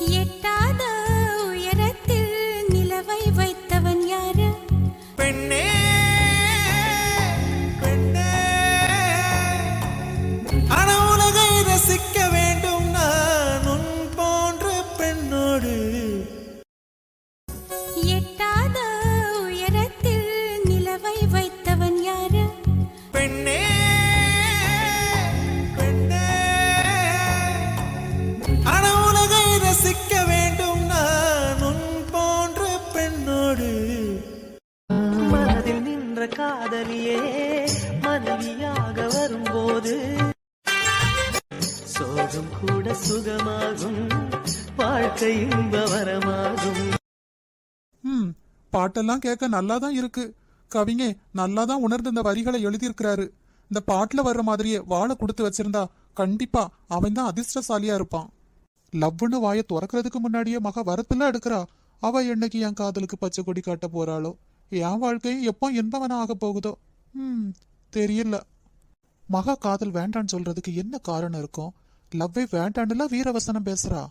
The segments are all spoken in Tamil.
也大 பாட்டெல்லாம் கேட்க நல்லா தான் இருக்கு. கவிஞே நல்லா தான் உணர்ந்து இந்த வரிகளை எழுதியிருக்கிறாரு. இந்த பாட்டுல வர்ற மாதிரியே வாழை கொடுத்து வச்சிருந்தா கண்டிப்பா அவன் தான் அதிர்ஷ்டசாலியா இருப்பான். லவ்னு வாயை துறக்கிறதுக்கு முன்னாடியே மக வரத்துல எடுக்கிறா. அவ என்னைக்கு என் காதலுக்கு பச்சை கொடி காட்ட போறாளோ? என் வாழ்க்கையும் எப்போ இன்பவனா ஆக போகுதோ? ம் தெரியல. மகா காதல் வேண்டான்னு சொல்றதுக்கு என்ன காரணம் இருக்கும்? லவ்வே வேண்டான்னுலாம் வீரவசனம் பேசுறா.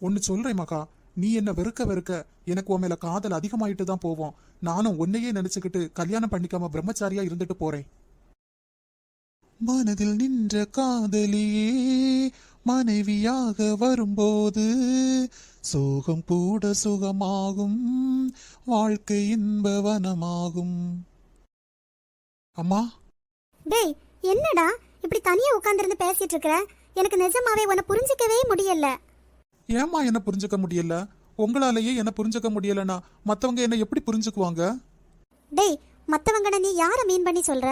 ஒன்னு சொல்றேன் மகா. நீ என்ன வெறுக்க வெறுக்க எனக்கு உன் மேல காதல் அதிகமாயிட்டு தான் போவோம். நானும் உன்னையே நினைச்சுக்கிட்டு கல்யாணம் பண்ணிக்காம பிரம்மச்சாரியா இருந்துட்டு போறேன். மனதில் நின்ற காதலியே மனைவியாக வரும்போது சோகம் கூட சுகமாகும் வாழ்க்கை இன்பவனமாகும் அம்மா? டேய் என்னடா? இப்படி தனியா உட்கார்ந்திருந்து பேசிட்டு இருக்க எனக்கு நிஜமாவே உன்னை புரிஞ்சிக்கவே முடியல. ஏம்மா என்ன புரிஞ்சுக்க முடியல? உங்களாலேயே என்ன புரிஞ்சுக்க முடியலனா மத்தவங்க என்ன எப்படி புரிஞ்சுக்குவாங்க? டேய் மத்தவங்கன நீ யார மீன் பண்ணி சொல்ற?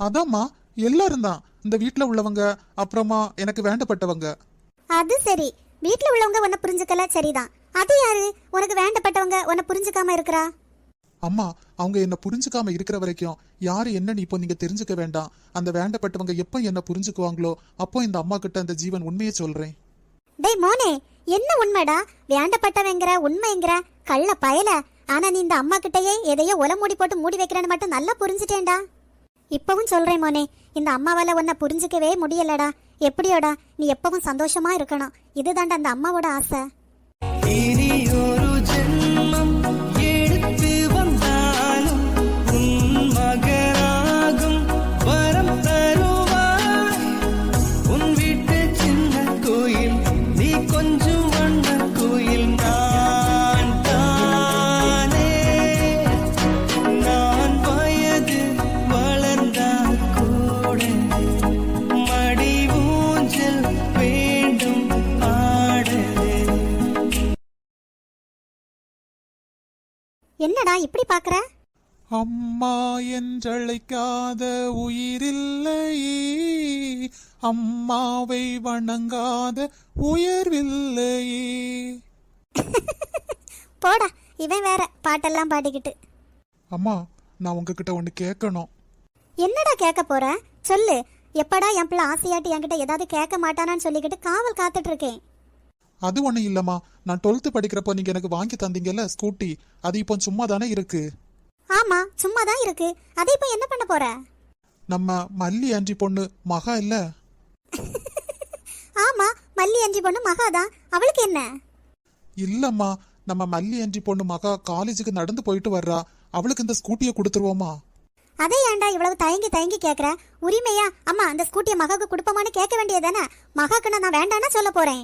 அதாம்மா எல்லாரும் தான். இந்த வீட்ல உள்ளவங்க அப்புறமா எனக்கு வேண்டப்பட்டவங்க. அது சரி. வீட்ல உள்ளவங்க உன்னை புரிஞ்சுக்கல சரிதான். அது யாரு? உனக்கு வேண்டப்பட்டவங்க உன்னை புரிஞ்சுக்காம இருக்கறா? அம்மா அவங்க என்ன புரிஞ்சுக்காம இருக்கிற வரைக்கும் யாரு என்னன்னு இப்போ நீங்க தெரிஞ்சுக்க வேண்டாம். அந்த வேண்டப்பட்டவங்க எப்போ என்ன புரிஞ்சுக்குவாங்களோ அப்போ இந்த அம்மா கிட்ட அந்த ஜீவன் உண்மையை சொல்றேன். டேய் மோனே என்ன உண்மைடா? வேண்டப்பட்டவங்கிற உண்மைங்கிற கள்ள பயல. ஆனா நீ இந்த அம்மா கிட்டயே எதையோ ஒல மூடி போட்டு மூடி வைக்கிறேன்னு மட்டும் நல்லா புரிஞ்சுட்டேன்டா. இப்பவும் சொல்றேன் மோனே இந்த அம்மாவால உன்னை புரிஞ்சுக்கவே முடியலடா. எப்படியோடா? நீ எப்பவும் சந்தோஷமா இருக்கணும். இதுதான்டா அந்த அம்மாவோட ஆசை. என்னடா இப்படி பாக்குற அம்மா என்றழைக்காத உயிரில்லையே அம்மாவை வணங்காத உயர்வில்லையே போடா இவன் வேற பாட்டெல்லாம் பாடிக்கிட்டு. அம்மா நான் உங்ககிட்ட ஒன்னு கேட்கணும். என்னடா கேட்க போற? சொல்லு எப்படா என் பிள்ளை ஆசையாட்டி என்கிட்ட ஏதாவது கேட்க மாட்டானான்னு சொல்லிக்கிட்டு காவல் காத்துட்டு இருக்கேன். அது ஒண்ணும் இல்லம்மா. நான் டுவெல்த்து படிக்கிறப்போ நீங்க எனக்கு வாங்கி தந்தீங்கல்ல ஸ்கூட்டி. அது இப்போ சும்மா தானே இருக்கு. ஆமா சும்மா தான் இருக்கு. அதை இப்போ என்ன பண்ண போற? நம்ம மல்லி ஆண்டி பொண்ணு மகா இல்ல? ஆமா மல்லி அஞ்சி பொண்ணு மகாதான். அவளுக்கு என்ன? இல்லம்மா நம்ம மல்லி ஆண்டி பொண்ணு மகா காலேஜுக்கு நடந்து போயிட்டு வர்றா. அவளுக்கு இந்த ஸ்கூட்டியை கொடுத்துருவோமா? அதை ஏன்டா இவ்வளவு தயங்கி தயங்கி கேக்குற? உரிமையா? அம்மா அந்த ஸ்கூட்டியை மகாக்கு கொடுப்போமான்னு கேட்க வேண்டியதானே மகாக்கு நான் வேண்டான்னா சொல்ல போறேன்.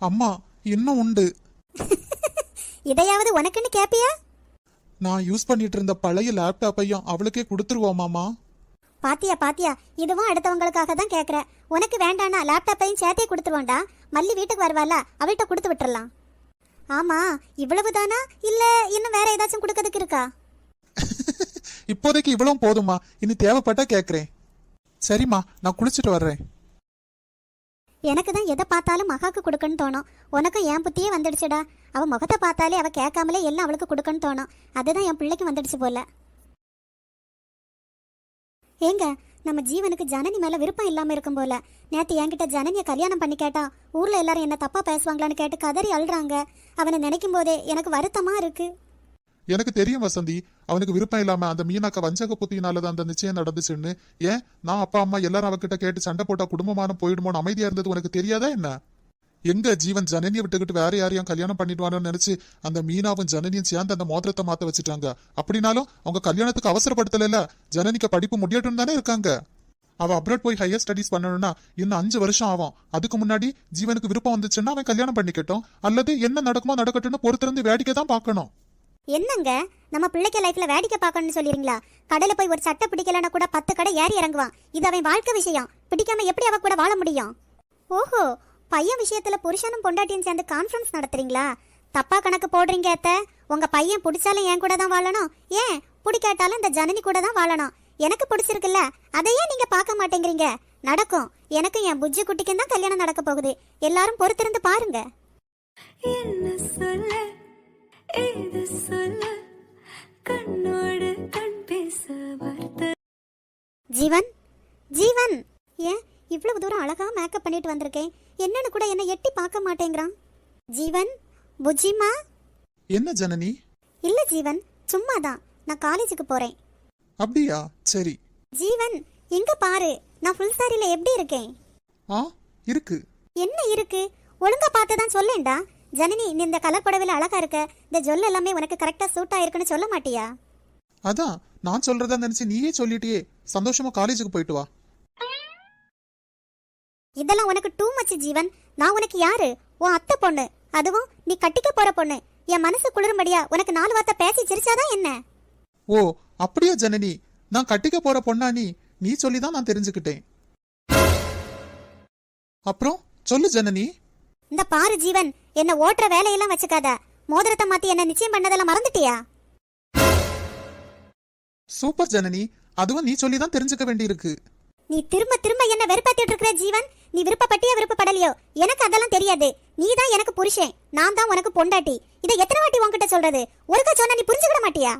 அம்மா இன்னும் உண்டு? இதையாவது உனக்குன்னு கேப்பியா? நான் யூஸ் பண்ணிட்டு இருந்த பழைய லேப்டாப்பையும் அவளுக்கே கொடுத்துருவோமாமா பாத்தியா பாத்தியா இதுவும் அடுத்தவங்களுக்காக தான் கேக்குற. உனக்கு வேண்டானா லேப்டாப்பையும் சேர்த்தே கொடுத்துருவோண்டா மல்லி வீட்டுக்கு வருவால அவள்கிட்ட கொடுத்து விட்டுறலாம். ஆமா இவ்வளவுதானா இல்ல இன்னும் வேற ஏதாச்சும் கொடுக்கறதுக்கு இருக்கா? இப்போதைக்கு இவ்வளவும் போதுமா இனி தேவைப்பட்டா கேக்குறேன். சரிம்மா நான் குளிச்சுட்டு வர்றேன். எனக்கு தான் எதை பார்த்தாலும் மகாக்கு கொடுக்கன்னு தோணும். உனக்கும் என் புத்தியே வந்துடுச்சுடா. அவள் முகத்தை பார்த்தாலே அவள் கேட்காமலே எல்லாம் அவளுக்கு கொடுக்கன்னு தோணும். அதுதான் என் பிள்ளைக்கு வந்துடுச்சு போல. ஏங்க நம்ம ஜீவனுக்கு ஜனனி மேலே விருப்பம் இல்லாமல் இருக்கும் போல. நேற்று என்கிட்ட ஜனனியை கல்யாணம் பண்ணி கேட்டா ஊரில் எல்லாரும் என்ன தப்பாக பேசுவாங்களான்னு கேட்டு கதறி அழுறாங்க. அவனை நினைக்கும் போதே எனக்கு வருத்தமாக இருக்குது எனக்கு தெரியும் வசந்தி. அவனுக்கு விருப்பம் இல்லாம அந்த மீனாக்க வஞ்சக புத்தியினாலதான் அந்த நிச்சயம் நடந்துச்சுன்னு. ஏன்? நான் அப்பா அம்மா எல்லாரும் அவகிட்ட கேட்டு சண்டை போட்டா குடும்பமான போயிடுமோன்னு அமைதியா இருந்தது உனக்கு தெரியாதா என்ன? எங்க ஜீவன் ஜனனியை விட்டுக்கிட்டு வேற யாரையும் கல்யாணம் பண்ணிடுவானோன்னு நினைச்சு அந்த மீனாவும் ஜனனியும் சேர்ந்து அந்த மோதிரத்தை மாத்த வச்சுட்டாங்க. அப்படின்னாலும் அவங்க கல்யாணத்துக்கு அவசரப்படுத்தல ஜனனிக்கு படிப்பு முடியட்டும் தானே இருக்காங்க. அவ அப்ராட் போய் ஹையர் ஸ்டடிஸ் பண்ணணும்னா இன்னும் அஞ்சு வருஷம் ஆகும். அதுக்கு முன்னாடி ஜீவனுக்கு விருப்பம் வந்துச்சுன்னா அவன் கல்யாணம் பண்ணிக்கட்டும். அல்லது என்ன நடக்குமோ நடக்கட்டும்னு பொறுத்திருந்து வேடிக்கை தான் பார்க்கணும். என்னங்க? நம்ம பிள்ளைக்கு லைஃப்ல வேடிக்கை பார்க்கணும்னு சொல்லிடுறீங்களா? கடையில போய் ஒரு சட்டை பிடிக்கலன்னா கூட பத்து கடை ஏறி இறங்குவான். இது அவன் வாழ்க்கை விஷயம். பிடிக்காம எப்படி அவ கூட வாழ முடியும்? ஓஹோ பையன் விஷயத்துல புருஷனும் பொண்டாட்டியும் சேர்ந்து கான்ஃபரன்ஸ் நடத்துறீங்களா? தப்பா கணக்கு போடுறீங்க அத்த. உங்க பையன் பிடிச்சாலும் என் கூட தான் வாழணும். ஏன்? பிடிக்காட்டாலும் இந்த ஜனனி கூட தான் வாழணும். எனக்கு பிடிச்சிருக்குல்ல. அதையே நீங்க பார்க்க மாட்டேங்கிறீங்க. நடக்கும். எனக்கும் என் புஜ்ஜி குட்டிக்கும் தான் கல்யாணம் நடக்க போகுது. எல்லாரும் பொறுத்திருந்து பாருங்க. என்ன சொல்ல ஏது சொல்ல கண்ணோடு கண் பேச வார்த்தை. ஜீவன் ஜீவன். ஏன் இவ்வளவு தூரம் அழகா மேக்கப் பண்ணிட்டு வந்திருக்கேன்? என்னன்னு கூட என்ன எட்டி பார்க்க மாட்டேங்கிறான். ஜீவன் புஜிமா? என்ன ஜனனி? இல்ல ஜீவன் சும்மா தான் நான் காலேஜுக்கு போறேன். அப்படியா? சரி. ஜீவன் எங்க பாரு. நான் ஃபுல் சாரில எப்படி இருக்கேன்? ஆ இருக்கு. என்ன இருக்கு? ஒழுங்கா பார்த்து தான் சொல்லேன்டா. ஜனனி நீ இந்த கலர் புடவையில அழகா இருக்க. இந்த ஜொல் எல்லாமே உனக்கு கரெக்டா சூட் ஆயிருக்குன்னு சொல்ல மாட்டியா? அதான் நான் சொல்றதா நினைச்சு நீயே சொல்லிட்டியே. சந்தோஷமா காலேஜுக்கு போயிட்டு வா. இதெல்லாம் உனக்கு டூ மச் ஜீவன். நான் உனக்கு யாரு? உன் அத்தை பொண்ணு. அதுவும் நீ கட்டிக்க போற பொண்ணு. என் மனசு குளிரும்படியா உனக்கு நாலு வார்த்தை பேசி சிரிச்சாதான் என்ன? ஓ அப்படியா ஜனனி? நான் கட்டிக்க போற பொண்ணா நீ? நீ சொல்லிதான் நான் தெரிஞ்சுக்கிட்டேன். அப்புறம் சொல்லு ஜனனி. இந்த பாரு ஜீவன் என்ன ஓட்டுற வேலையெல்லாம் வச்சுக்காத. மோதிரத்தை மாத்தி என்ன நிச்சயம் பண்ணதெல்லாம் மறந்துட்டியா? சூப்பர் ஜனனி அதுவும் நீ சொல்லிதான் தெரிஞ்சுக்க வேண்டியிருக்கு. நீ திரும்ப திரும்ப என்ன வெறுப்பாத்திட்டு இருக்கிற ஜீவன்? நீ விருப்பப்பட்டியா விருப்பப்படலையோ? எனக்கு அதெல்லாம் தெரியாது. நீ தான் எனக்கு புருஷன் நான் தான் உனக்கு பொண்டாட்டி. இதை எத்தனை வாட்டி உன்கிட்ட சொல்றது? ஒருக்கா சொன்னா நீ புரிஞ்சுக்கிட மாட்டியா?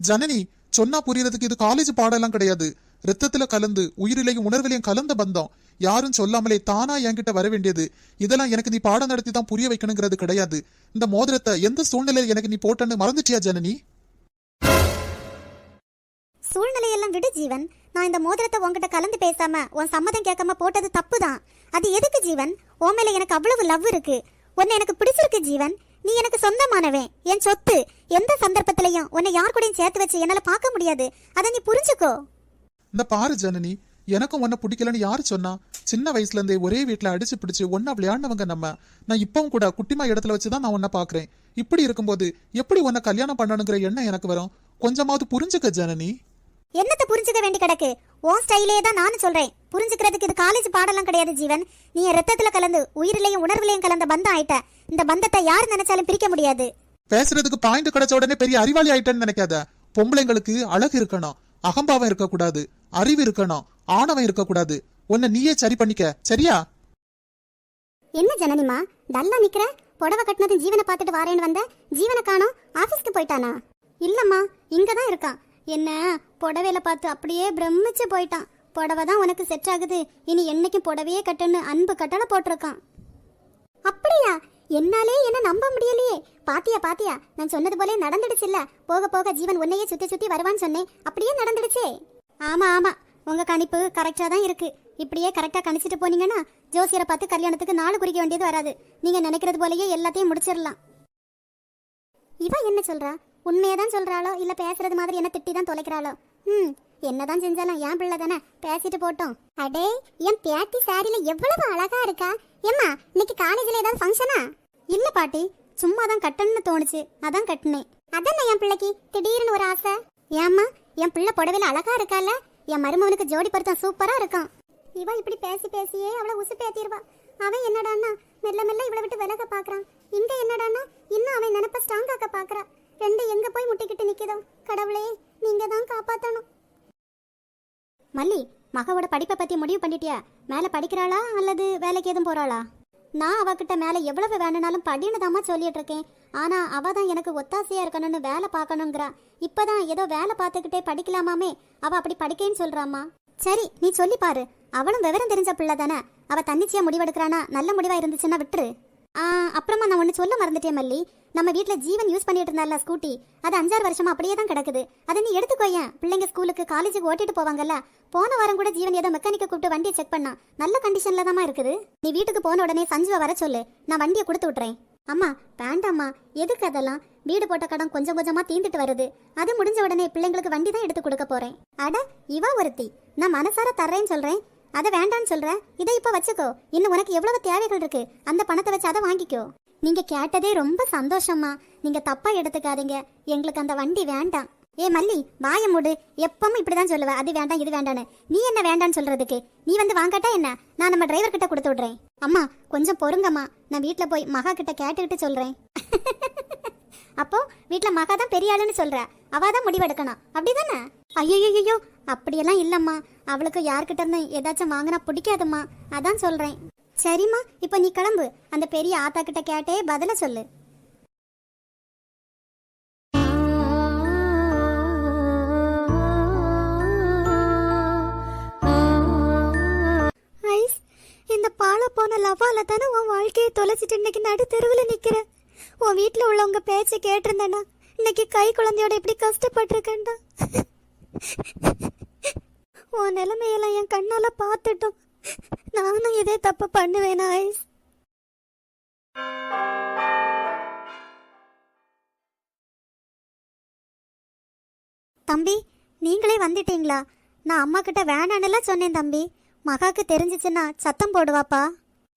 ஜனனி சொன்னா புரியறதுக்கு இது காலேஜ் பாடம்லாம் கிடையாது. ரத்தத்துல கலந்து உயிரிலையும் உணர்விலையும் கலந்த பந்தம். யாரும் சொல்லாமலே தானா என்கிட்ட வர வேண்டியது. இதெல்லாம் எனக்கு நீ பாடம் நடத்தி தான் புரிய வைக்கணுங்கிறது கிடையாது. இந்த மோதிரத்தை எந்த சூழ்நிலையில் எனக்கு நீ போட்டன்னு மறந்துட்டியா ஜனனி? சூழ்நிலையெல்லாம் விடு ஜீவன். நான் இந்த மோதிரத்தை உன்கிட்ட கலந்து பேசாம உன் சம்மதம் கேட்காம போட்டது தப்பு தான் அது எதுக்கு ஜீவன்? உன் மேல எனக்கு அவ்வளவு லவ் இருக்கு. உன்னை எனக்கு பிடிச்சிருக்கு ஜீவன். நீ எனக்கு சொந்தமானவன். என் சொத்து. எந்த சந்தர்ப்பத்திலையும் உன்னை யார் கூடயும் சேர்த்து வச்சு என்னால பார்க்க முடியாது. அதை நீ புரிஞ்சுக்கோ. இந்த பாரு ஜனனி எனக்கும் உன்னை பிடிக்கலன்னு யாரு சொன்னா? சின்ன வயசுல இருந்தே ஒரே வீட்ல அடிச்சு பிடிச்சு ஒன்னா விளையாடினவங்க நம்ம. நான் இப்பவும் கூட குட்டிமா இடத்துல வச்சுதான் நான் உன்னை பாக்குறேன். இப்படி இருக்கும்போது எப்படி உன்னை கல்யாணம் பண்ணணுங்கிற எண்ணம் எனக்கு வரும்? கொஞ்சமாவது புரிஞ்சுக்க ஜனனி. என்னத்தை புரிஞ்சுக்க வேண்டி கிடக்கு? உன் ஸ்டைலே தான் நானும் சொல்றேன். புரிஞ்சுக்கிறதுக்கு இது காலேஜ் பாடலாம் கிடையாது ஜீவன். நீ ரத்தத்துல கலந்து உயிரிலையும் உணர்விலையும் கலந்த பந்தம் ஆயிட்ட. இந்த பந்தத்தை யார் நினைச்சாலும் பிரிக்க முடியாது. பேசுறதுக்கு பாயிண்ட் கிடைச்ச உடனே பெரிய அறிவாளி ஆயிட்டேன்னு நினைக்காத. பொம்பளைங்களுக்கு அழகு இருக்கணும். அகம்பாவம் இருக்கக்கூடாது அறிவு இருக்கணும் ஆணவம் இருக்கக்கூடாது. உன்னை நீயே சரி பண்ணிக்க சரியா? என்ன ஜனனிமா டல்லா நிக்கிற? புடவை கட்டினது ஜீவனை பார்த்துட்டு வாரேன்னு வந்த? ஜீவனை காணோம் ஆபீஸ்க்கு போயிட்டானா? இல்லம்மா இங்க தான் இருக்கான் என்ன புடவையில பார்த்து அப்படியே பிரமிச்சு போயிட்டான். புடவை தான் உனக்கு செட் ஆகுது. இனி என்னைக்கும் புடவையே கட்டுன்னு அன்பு கட்டளை போட்டிருக்கான். அப்படியா? என்னாலே என்ன நம்ப முடியலையே. பாத்தியா பாத்தியா நான் சொன்னது போலே நடந்துடுச்சுல்ல. போக போக ஜீவன் உன்னையே சுத்தி சுத்தி வருவான்னு சொன்னேன். அப்படியே நடந்துடுச்சே. ஆமா ஆமா. உங்க கணிப்பு கரெக்டா தான் இருக்கு. இப்படியே கரெக்டா கணிச்சிட்டு போனீங்கன்னா ஜோசியரை பார்த்து கல்யாணத்துக்கு நாலு குறிக்க வேண்டியது வராது. நீங்க நினைக்கிறது போலயே எல்லாத்தையும் முடிச்சிடலாம். இவ என்ன சொல்றா? உண்மையை தான் சொல்றாளோ? இல்ல பேசுறது மாதிரி என்ன திட்டி தான் தொலைக்கிறாளோ? ம் என்னதான் செஞ்சாலும் என் பிள்ளை தானே? பேசிட்டு போட்டோம். அடே என் பேத்தி சாரியில எவ்வளவு அழகா இருக்கா? ஏம்மா இன்னைக்கு காலேஜ்ல ஏதாவது ஃபங்க்ஷனா இல்ல பாட்டி சும்மா தான் கட்டணும்னு தோணுச்சு. அதான் கட்டினேன். அதான் என் பிள்ளைக்கு? திடீர்னு ஒரு ஆசை. ஏம்மா என் பிள்ளை புடவையில அழகா இருக்கால? என் மருமவனுக்கு ஜோடி பொருத்தம் சூப்பரா இருக்கும் இவ இப்படி பேசி பேசியே அவளை உசு பேத்திடுவா அவன் என்னடான்னா மெல்ல மெல்ல இவளை விட்டு விலக பாக்குறான். இங்க என்னடான்னா இன்னும் அவன் நினைப்ப ஸ்ட்ராங் ஆக்க பாக்குறா ரெண்டு எங்க போய் முட்டிக்கிட்டு நிக்குதோ? கடவுளே நீங்க தான் காப்பாத்தணும். மல்லி மகவோட படிப்பை பத்தி முடிவு பண்ணிட்டியா? மேல படிக்கிறாளா அல்லது வேலைக்கு எதுவும் போறாளா? நான் அவகிட்ட மேலே எவ்வளவு வேணும்னாலும் படின்னு தாம்மா சொல்லிட்டு இருக்கேன். ஆனால் அவ தான் எனக்கு ஒத்தாசையா இருக்கணும்னு வேலை பார்க்கணுங்கிறா. இப்போதான் ஏதோ வேலை பார்த்துக்கிட்டே படிக்கலாமாமே? அவ அப்படி படிக்கேன்னு சொல்றாமா சரி நீ சொல்லி பாரு. அவளும் விவரம் தெரிஞ்ச பிள்ளை தானே? அவ தன்னிச்சையா முடிவெடுக்கிறானா? நல்ல முடிவா இருந்துச்சுன்னா விட்டுரு. அப்புறமா நான் ஒன்று சொல்ல மறந்துட்டேன் மல்லி. நம்ம வீட்டில் ஜீவன் யூஸ் பண்ணிட்டு இருந்தால ஸ்கூட்டி. அது அஞ்சாறு வருஷமா அப்படியே தான் கிடக்குது. அதை நீ எடுத்துக்கோயேன் பிள்ளைங்க ஸ்கூலுக்கு காலேஜுக்கு ஓட்டிட்டு போவாங்கல்ல? போன வாரம் கூட ஜீவன் ஏதோ மெக்கானிக்கை கூப்பிட்டு வண்டியை செக் பண்ணா. நல்ல கண்டிஷன்ல தான் இருக்குது. நீ வீட்டுக்கு போன உடனே சஞ்சுவை வர சொல்லு. நான் வண்டியை கொடுத்து விட்றேன் அம்மா வேண்டாம்மா. எதுக்கு அதெல்லாம்? வீடு போட்ட கடன் கொஞ்சம் கொஞ்சமா தீந்துட்டு வருது. அது முடிஞ்ச உடனே பிள்ளைங்களுக்கு வண்டி தான் எடுத்து கொடுக்க போறேன். அட இவா ஒருத்தி. நான் மனசார தர்றேன்னு சொல்றேன். அதை வேண்டான்னு சொல்ற. இதை இப்ப வச்சுக்கோ. இன்னும் உனக்கு எவ்வளவு தேவைகள் இருக்கு? அந்த பணத்தை வச்சு அதை வாங்கிக்கோ. நீங்க கேட்டதே ரொம்ப சந்தோஷமா நீங்க தப்பா எடுத்துக்காதீங்க. எங்களுக்கு அந்த வண்டி வேண்டாம். ஏ மல்லி வாய மூடு. எப்பவும் இப்படிதான் சொல்லுவ. அது வேண்டாம் இது வேண்டான்னு நீ என்ன வேண்டான்னு சொல்றதுக்கு? நீ வந்து வாங்கட்டா என்ன? நான் நம்ம டிரைவர் கிட்ட கொடுத்து விடுறேன். அம்மா கொஞ்சம் பொறுங்கம்மா. நான் வீட்டுல போய் மகா கிட்ட கேட்டுக்கிட்டு சொல்றேன். அப்போ வீட்டுல மகா தான் பெரிய ஆளுன்னு சொல்ற. அவ தான் முடிவெடுக்கணும். அப்படிதானே? ஐயோ அப்படியெல்லாம் இல்லம்மா. அவளுக்கு யார்கிட்ட இருந்து ஏதாச்சும் வாங்கினா பிடிக்காதும்மா. அதான் சொல்றேன். சரிம்மா இப்போ நீ கிளம்பு. அந்த பெரிய ஆத்தா கிட்ட கேட்டே பதில சொல்லு. ஐஸ் இந்த பால போன லவால தானே உன் வாழ்க்கையை தொலைச்சிட்டு இன்னைக்கு நடு தெருவில் நிக்கிற? உன் வீட்டில் உள்ளவங்க பேச்சை கேட்டிருந்தேனா இன்னைக்கு கை குழந்தையோட எப்படி கஷ்டப்பட்டிருக்கேன்டா. உன் நிலைமையெல்லாம் என் கண்ணால பார்த்துட்டோம். நானும் இதே தப்பு பண்ணுவேனா ஐஸ். தம்பி நீங்களே வந்துட்டீங்களா? நான் அம்மா கிட்ட வேணான்னுலாம் சொன்னேன் தம்பி. மகாக்கு தெரிஞ்சிச்சுன்னா சத்தம் போடுவாப்பா.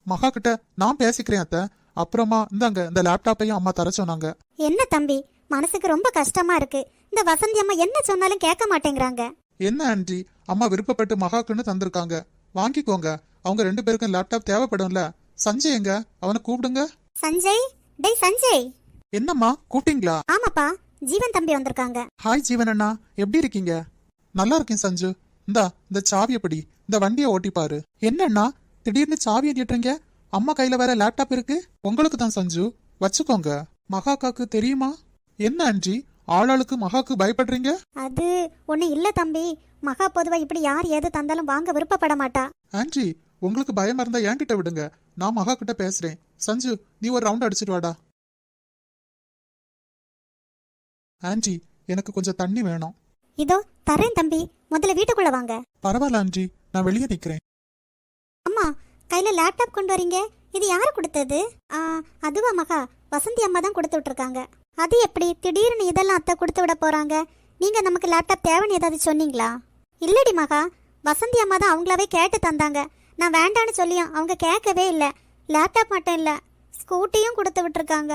மகா கிட்ட நான் பேசிக்கிறேன் அத்தை. அப்புறமா இந்தாங்க இந்த லேப்டாப்பையும் அம்மா தர சொன்னாங்க. என்ன தம்பி? மனசுக்கு ரொம்ப கஷ்டமா இருக்கு. இந்த வசந்தி அம்மா என்ன சொன்னாலும் கேட்க மாட்டேங்கிறாங்க. என்ன ஆண்டி? அம்மா விருப்பப்பட்டு மகாக்குன்னு தந்திருக்காங்க. வாங்கிக்கோங்க. அவங்க ரெண்டு பேருக்கும் லேப்டாப் தேவைப்படும்ல. சஞ்சய் எங்க? அவனை கூப்பிடுங்க. சஞ்சய்? டேய் சஞ்சய்! என்னம்மா கூப்பிட்டீங்களா? ஆமாப்பா ஜீவன் தம்பி வந்திருக்காங்க. ஹாய் ஜீவன் அண்ணா. எப்படி இருக்கீங்க? நல்லா இருக்கேன் சஞ்சு. இந்தா இந்த சாவியை பிடி. இந்த வண்டியை ஓட்டி பாரு. என்னண்ணா திடீர்னு சாவியை நீட்டுறீங்க அம்மா கையில வேற லேப்டாப் இருக்கு. உங்களுக்கு தான் சஞ்சு. வச்சுக்கோங்க. மகாக்காக்கு தெரியுமா? என்ன ஆண்டி? ஆளாளுக்கு மகாக்கு பயப்படுறீங்க? அது ஒன்றும் இல்லை தம்பி. மகா பொதுவா இப்படி யார் எது தந்தாலும் வாங்க விருப்பப்பட மாட்டா. ஆண்டி உங்களுக்கு பயமா இருந்தா என்கிட்ட விடுங்க. நான் மகா கிட்ட பேசுறேன். சஞ்சு நீ ஒரு ரவுண்ட் அடிச்சிட்டு வாடா. ஆண்டி எனக்கு கொஞ்சம் தண்ணி வேணும். இதோ தரேன் தம்பி. முதல்ல வீட்டுக்குள்ள வாங்க. பரவாயில்ல ஆண்டி நான் வெளியே நிக்கிறேன். அம்மா கையில லேப்டாப் கொண்டு வரீங்க. இது யாரு கொடுத்தது? அதுவா மகா. வசந்தி அம்மா தான் கொடுத்து விட்டுருக்காங்க. அது எப்படி? திடீர்னு இதெல்லாம் அத்தை கொடுத்து விட போறாங்க. நீங்க நமக்கு லேப்டாப் தேவைன்னு ஏதாவது சொன்னீங்களா? இல்லடி மகா. வசந்தி அம்மா தான் அவங்களாவே கேட்டு தந்தாங்க. நான் வேண்டான்னு சொல்லியும் அவங்க கேட்கவே இல்லை. லேப்டாப் மட்டும் இல்லை. ஸ்கூட்டியும் கொடுத்து விட்டுருக்காங்க.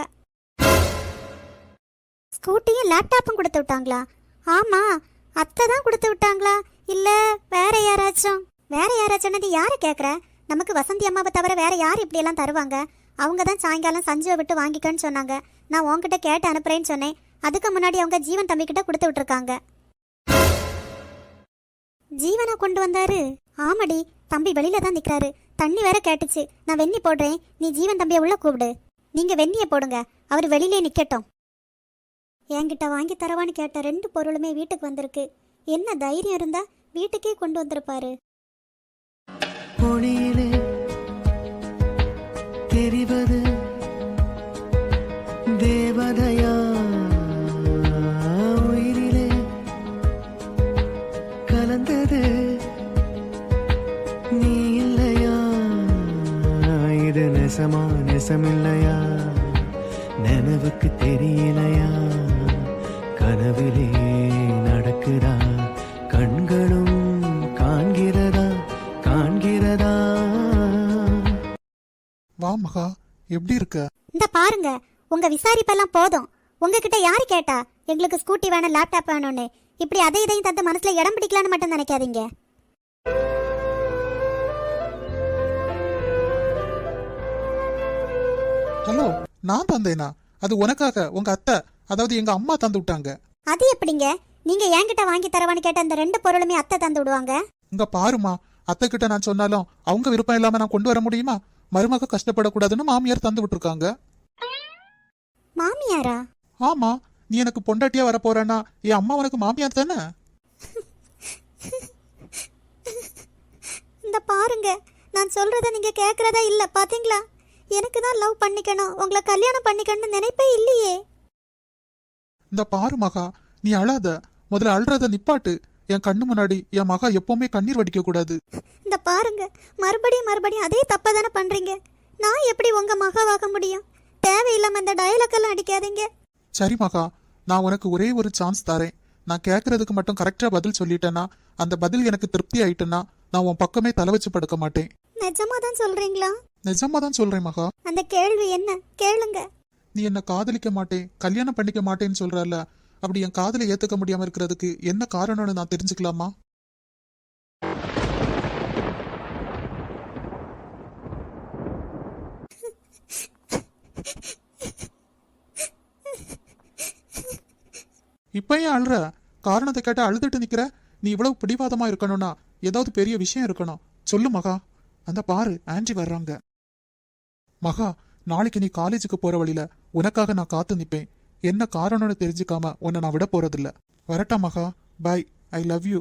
ஸ்கூட்டியும் லேப்டாப்பும் கொடுத்து விட்டாங்களா? ஆமா. அத்தை தான் கொடுத்து விட்டாங்களா? இல்ல வேற யாராச்சும்? வேற யாராச்சும் யாரை கேக்குற? நமக்கு வசந்தி அம்மாவை தவிர வேற யார் இப்படி எல்லாம் தருவாங்க? அவங்க தான் சாயங்காலம் சஞ்சுவை விட்டு வாங்கிக்கன்னு சொன்னாங்க. நான் உன்கிட்ட கேட்டு அனுப்புறேன்னு சொன்னேன். அதுக்கு முன்னாடி அவங்க ஜீவன் தம்பி கிட்ட கொடுத்து விட்டுருக்காங்க. ஜீவனை கொண்டு வந்தாரு? ஆமாடி தம்பி வெளியில தான் நிக்கிறாரு. தண்ணி வேற கேட்டுச்சு. நான் வெந்நி போடுறேன். நீ ஜீவன் தம்பியை உள்ள கூப்பிடு. நீங்க வெந்நியை போடுங்க. அவர் வெளியிலே நிக்கட்டும். என்கிட்ட வாங்கி தரவான்னு கேட்ட ரெண்டு பொருளுமே வீட்டுக்கு வந்திருக்கு. என்ன தைரியம் இருந்தா வீட்டுக்கே கொண்டு வந்திருப்பாரு. இருக்க. இந்த பாருங்க உங்க விசாரிப்பெல்லாம் போதும். உங்ககிட்ட யாரு கேட்டா எங்களுக்கு ஸ்கூட்டி வேணும் லேப்டாப் வேணும்னு. இப்படி அதை இதையும் தந்து மனசுல இடம் பிடிக்கலான்னு மட்டும் நினைக்காதீங்க. ஹலோ நான் தந்தேனா? அது உனக்காக உங்க அத்தை அதாவது எங்க அம்மா தந்து விட்டாங்க. அது எப்படிங்க? நீங்க என்கிட்ட வாங்கி தரவான்னு கேட்ட அந்த ரெண்டு பொருளுமே அத்தை தந்து விடுவாங்க? இங்க பாருமா அத்தை கிட்ட நான் சொன்னாலும் அவங்க விருப்பம் இல்லாம நான் கொண்டு வர முடியுமா? மருமக கஷ்டப்படக்கூடாதுன்னு மாமியார் தந்து விட்டுருக்காங்க. மாமியாரா? ஆமா நீ எனக்கு பொண்டாட்டியா வர போறேன்னா என் அம்மா உனக்கு மாமியார் தானே? இந்த பாருங்க நான் சொல்றத நீங்க கேக்குறதா இல்ல பாத்தீங்களா? எனக்கு தான் லவ் பண்ணிக்கணும் உங்களை கல்யாணம் பண்ணிக்கணும்னு நினைப்பே இல்லையே. இந்த பாரு மகா நீ அழாத முதல்ல அழுறத நிப்பாட்டு. என் கண்ணு முன்னாடி என் மகா எப்பவுமே கண்ணீர் வடிக்க கூடாது இந்த பாருங்க மறுபடியும் மறுபடியும் அதே தப்பை தானே பண்றீங்க? நான் எப்படி உங்க மகாவாக முடியும்? தேவையில்லாம இந்த டயலாக் எல்லாம் அடிக்காதீங்க. சரி மகா நான் உனக்கு ஒரே ஒரு சான்ஸ் தரேன். நான் கேட்கறதுக்கு மட்டும் கரெக்டா பதில் சொல்லிட்டேன்னா அந்த பதில் எனக்கு திருப்தி ஆயிட்டுன்னா நான் உன் பக்கமே தலை வச்சு படுக்க மாட்டேன். நிஜமா தான் சொல்றீங்களா? நிஜமா தான் சொல்றேன் மகா. அந்த கேள்வி என்ன? கேளுங்க. நீ என்ன காதலிக்க மாட்டேன் கல்யாணம் பண்ணிக்க மாட்டேன்னு சொல்றல அப்படி என் காதலை ஏத்துக்க முடியாம இருக்கிறதுக்கு என்ன காரணம்னு நான் தெரிஞ்சுக்கலாமா? இப்ப ஏன் அழுற? காரணத்தை கேட்டா அழுதுட்டு நிக்கிற? நீ இவ்வளவு பிடிவாதமா இருக்கணும்னா ஏதாவது பெரிய விஷயம் இருக்கணும். சொல்லு மகா. அந்த பாரு ஆன்டி வர்றாங்க. மகா நாளைக்கு நீ காலேஜுக்கு போற வழியில உனக்காக நான் காத்து நிப்பேன். என்ன காரணம்னு தெரிஞ்சுக்காம உன்னை நான் விட போறதில்ல. வரட்டா மகா. By I love you